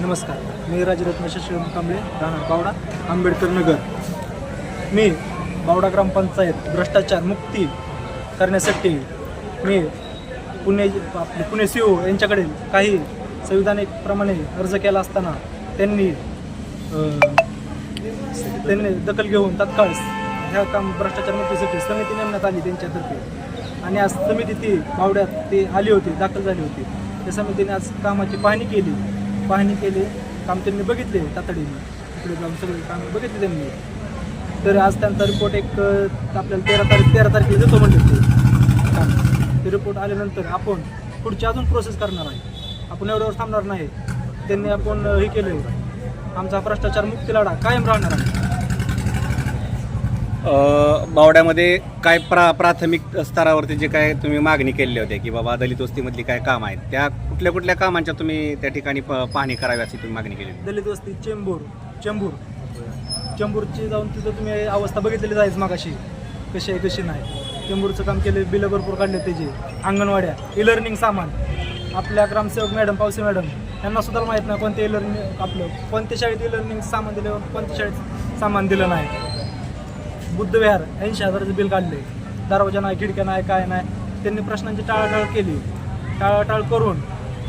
नमस्कार. मी राजरत्न शशिराम कांबळे राहणार बावडा आंबेडकर नगर. मी बावडा ग्रामपंचायत भ्रष्टाचार मुक्ती करण्यासाठी मी पुणे आपले पुणे सी ओ यांच्याकडे काही संविधानिकप्रमाणे अर्ज केला असताना त्यांनी त्यांनी दखल घेऊन तात्काळ ह्या काम भ्रष्टाचार मुक्तीसाठी समिती नेमण्यात आली त्यांच्यातर्फे. आणि आज समिती ती बावड्यात ती आली होती दाखल झाली होती. त्या समितीने आज कामाची पाहणी केली. पाहणी केली काम त्यांनी बघितले तातडीने. तिकडे जाऊन सगळे काम बघितले त्यांनी. तर आज त्यांचा रिपोर्ट एक आपल्याला तेरा तारीख तेरा तारखेला देतो म्हणजे ते. रिपोर्ट आल्यानंतर आपण पुढची अजून प्रोसेस करणार आहे. आपण एवढ्यावर थांबणार नाही. त्यांनी आपण हे केलं आमचा भ्रष्टाचार मुक्ती लढा कायम राहणार आहे. बावड्यामध्ये काय प्रा प्राथमिक स्तरावरती जे काय तुम्ही मागणी केलेली होती की बाबा दलित वस्तीमधली काय काम आहेत त्या कुठल्या कुठल्या कामांच्या तुम्ही त्या ठिकाणी प- पाहणी करावी अशी तुम्ही मागणी केली दलित वस्ती चेंबूर चेंबूर. चेंबूरची जाऊन तिथं तुम्ही अवस्था बघितलेली जायच मागाशी. कशी आहे कशी नाही. चेंबूरचं काम केले बिलं भरपूर काढले त्याचे अंगणवाड्या ई लर्निंग सामान. आपल्या ग्रामसेवक मॅडम पावसे मॅडम यांना सुद्धा माहीत नाही कोणते ई लर्निंग आपलं कोणत्या शाळेत ई लर्निंग सामान दिलं कोणत्या शाळेत सामान दिलं नाही. बुद्धविहार ऐंशी हजाराचं बिल काढले दरवाजा नाही खिडक्या नाही काय नाही. त्यांनी प्रश्नांची टाळाटाळ केली. टाळाटाळ करून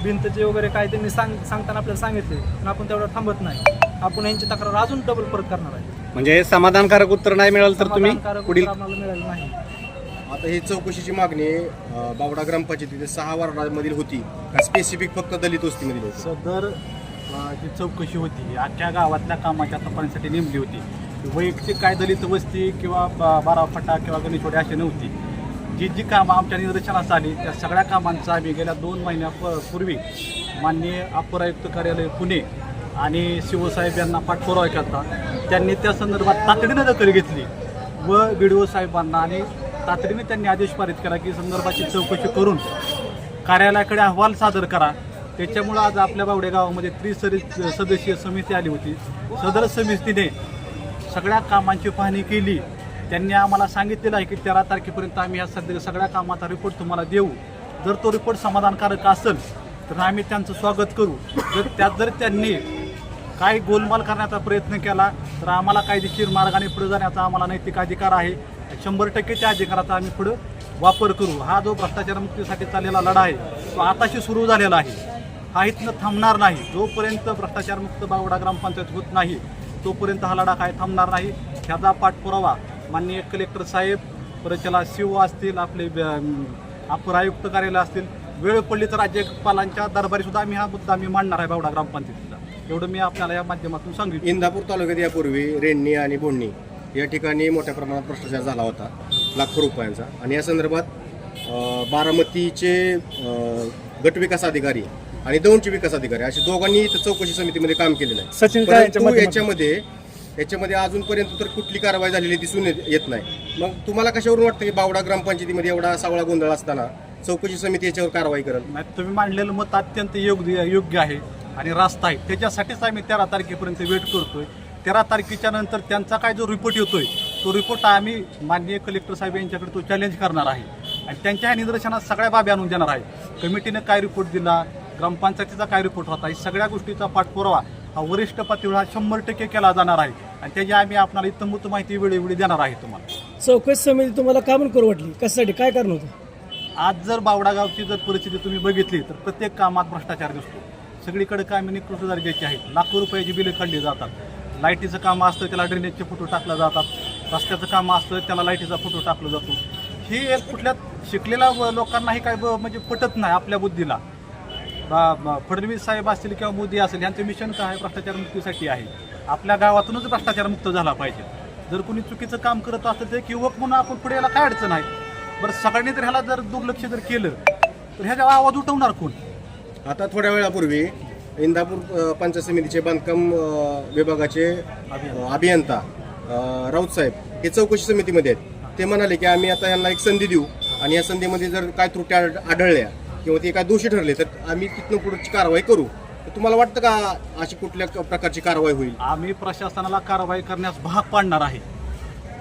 भिंतचे वगैरे काय त्यांनी सांग सांगताना आपल्याला सांगितले. पण आपण तेवढं थांबत नाही. आपण यांची तक्रार अजून डबल परत करणार आहे. म्हणजे समाधानकारक उत्तर नाही मिळालं तर तुम्ही समाधानकारक पुढील उत्तर आम्हाला मिळालं नाही. आता ही चौकशीची मागणी अ, बावडा ग्रामपंचायतीत सहा वार्डामधील होती. का स्पेसिफिक फक्त दलित वस्तीमधील होती? सदर अ, जी चौकशी होती अख्ख्या गावातल्या कामाच्या तपासणीसाठी नेमली होती. वैयक्तिक काय दलित वस्ती किंवा बारा बाराफटा किंवा गणेशवाडी अशी नव्हती. जी जी कामं आमच्या निदर्शनास आली त्या सगळ्या कामांचा आम्ही गेल्या दोन महिन्यापूर्वी माननीय अपर आयुक्त कार्यालय पुणे आणि शिवसाहेब यांना पाठपुरावा करता त्यांनी त्या संदर्भात तातडीनं दखल घेतली व बी डी ओ साहेबांना आणि तातडीने त्यांनी आदेश पारित केला की संदर्भाची चौकशी करून कार्यालयाकडे अहवाल सादर करा. त्याच्यामुळं आज आपल्या बावडे गावामध्ये त्रिसरी सदस्यीय समिती आली होती. सदर समितीने सगळ्या कामांची पाहणी केली. त्यांनी आम्हाला सांगितलेलं आहे की तेरा तारखेपर्यंत आम्ही या सध्या सगळ्या कामाचा रिपोर्ट तुम्हाला देऊ. जर तो रिपोर्ट समाधानकारक असेल तर आम्ही त्यांचं स्वागत करू. जर त्यात जर त्यांनी काही गोलमाल करण्याचा प्रयत्न केला तर आम्हाला कायदेशीर मार्गाने पुढे जाण्याचा आम्हाला नैतिक अधिकार आहे. शंभर टक्के त्या अधिकाराचा आम्ही पुढे वापर करू. हा जो भ्रष्टाचार मुक्तीसाठी चाललेला लढा आहे तो आताशी सुरू झालेला आहे. हा इथनं थांबणार नाही. जोपर्यंत भ्रष्टाचारमुक्त बावडा ग्रामपंचायत होत नाही तोपर्यंत हा लढा काय थांबणार नाही. ह्याचा पाठपुरावा माननीय कलेक्टर साहेब परत त्याला शिव असतील आपले अं, अपर आयुक्त कार्यालय असतील वेळ पडली तर राज्यपालांच्या दरबारी सुद्धा आम्ही हा मुद्दा आम्ही मांडणार आहे बावडा ग्रामपंचायतीचा. एवढं मी आपल्याला या माध्यमातून सांगितलं. इंदापूर तालुक्यात यापूर्वी रेण्णी आणि बोंडणी या ठिकाणी मोठ्या प्रमाणात भ्रष्टाचार झाला होता लाखो रुपयांचा. आणि या संदर्भात बारामतीचे गटविकास गट विकास अधिकारी आणि दौंडचे विकास अधिकारी असे दोघांनी इथं चौकशी समितीमध्ये काम केलेलं आहे. सचिन परंतु. याच्यामध्ये याच्यामध्ये अजूनपर्यंत तर कुठली कारवाई झालेली दिसून येत येत नाही. मग तुम्हाला कशावरून वाटतं की बावडा ग्रामपंचायतीमध्ये एवढा सावळा गोंधळ असताना चौकशी समिती याच्यावर कारवाई करेल? नाही तुम्ही मांडलेलं मत अत्यंत योग्य योग्य आहे आणि रास्त आहे. त्याच्यासाठीच आम्ही तेरा तारखेपर्यंत वेट करतोय. तेरा तारखेच्या नंतर त्यांचा काय जो रिपोर्ट येतोय तो रिपोर्ट आम्ही माननीय कलेक्टर साहेब यांच्याकडे तो चॅलेंज करणार आहे. आणि त्यांच्या ह्या निदर्शनात सगळ्या बाबी आणून देणार आहे. कमिटीने काय रिपोर्ट दिला? ग्रामपंचायतीचा काय रिपोर्ट होता? या सगळ्या गोष्टीचा पाठपुरावा हा वरिष्ठ पातळीवर हा शंभर टक्के केला जाणार आहे. आणि त्याची आम्ही आपल्याला इतंभूत माहिती वेळोवेळी देणार आहे तुम्हाला. चौकशी समिती तुम्हाला का म्हणून करू वाटली कशासाठी? काय कारण होतं? आज जर बावडा गावची जर परिस्थिती तुम्ही बघितली तर प्रत्येक कामात भ्रष्टाचार दिसतो. सगळीकडे कामे निकृष्ट दर्जाची आहेत. लाखो रुपयाची बिले काढली जातात. लाईटीचं काम असतं त्याला ड्रेनेजचे फोटो टाकले जातात. रस्त्याचं काम असतं त्याला लाईटीचा फोटो टाकला जातो. ही एक कुठल्या शिकलेल्या लोकांनाही काय म्हणजे पटत नाही आपल्या बुद्धीला. फडणवीस साहेब असतील किंवा मोदी असेल यांचं मिशन काय आहे? भ्रष्टाचार मुक्तीसाठी आहे. आपल्या गावातूनच भ्रष्टाचार मुक्त झाला पाहिजे. जर कोणी चुकीचं काम करत असेल तर युवक म्हणून आपण पुढे याला काय अडचण आहे? बरं सगळ्यांनी जर ह्याला जर दुर्लक्ष जर केलं तर ह्याचा आवाज उठवणार कोण? आता थोड्या वेळापूर्वी इंदापूर पंचायत समितीचे बांधकाम विभागाचे अभियंता राऊत साहेब हे चौकशी समितीमध्ये आहेत. ते म्हणाले की आम्ही आता यांना एक संधी देऊ आणि या संधीमध्ये जर काय त्रुट्या आढ- आढळल्या किंवा ते काय दोषी ठरले तर आम्ही तिथनं पुढची कारवाई करू. तर तुम्हाला वाटतं का अशी कुठल्या प्रकारची कारवाई होईल? आम्ही प्रशासनाला कारवाई करण्यास भाग पाडणार आहे.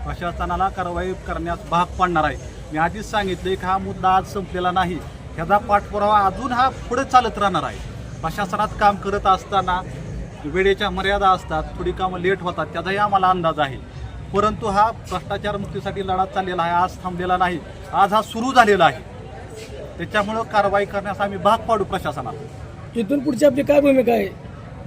प्रशासनाला कारवाई करण्यास भाग पाडणार आहे. मी आधीच सांगितले की हा मुद्दा आज संपलेला नाही. ह्याचा पाठपुरावा अजून हा पुढे चालत राहणार आहे. प्रशासनात काम करत असताना वेळेच्या मर्यादा असतात थोडी कामं लेट होतात त्याचाही आम्हाला अंदाज आहे. परंतु हा भ्रष्टाचार मुक्तीसाठी लढा चाललेला आहे आज थांबलेला नाही. आज हा सुरू झालेला आहे. त्याच्यामुळं कारवाई करण्यास आम्ही भाग पाडू प्रशासनात इथून पुढची आपली काय भूमिका आहे?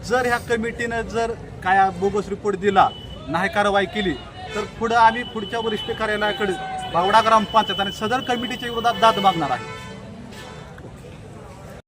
जर ह्या कमिटीनं जर काय बोगस रिपोर्ट दिला नाही कारवाई केली तर पुढं आम्ही पुढच्या वरिष्ठ कार्यालयाकडे बावडा ग्रामपंचायत आणि सदर कमिटीच्या विरोधात दाद मागणार आहे.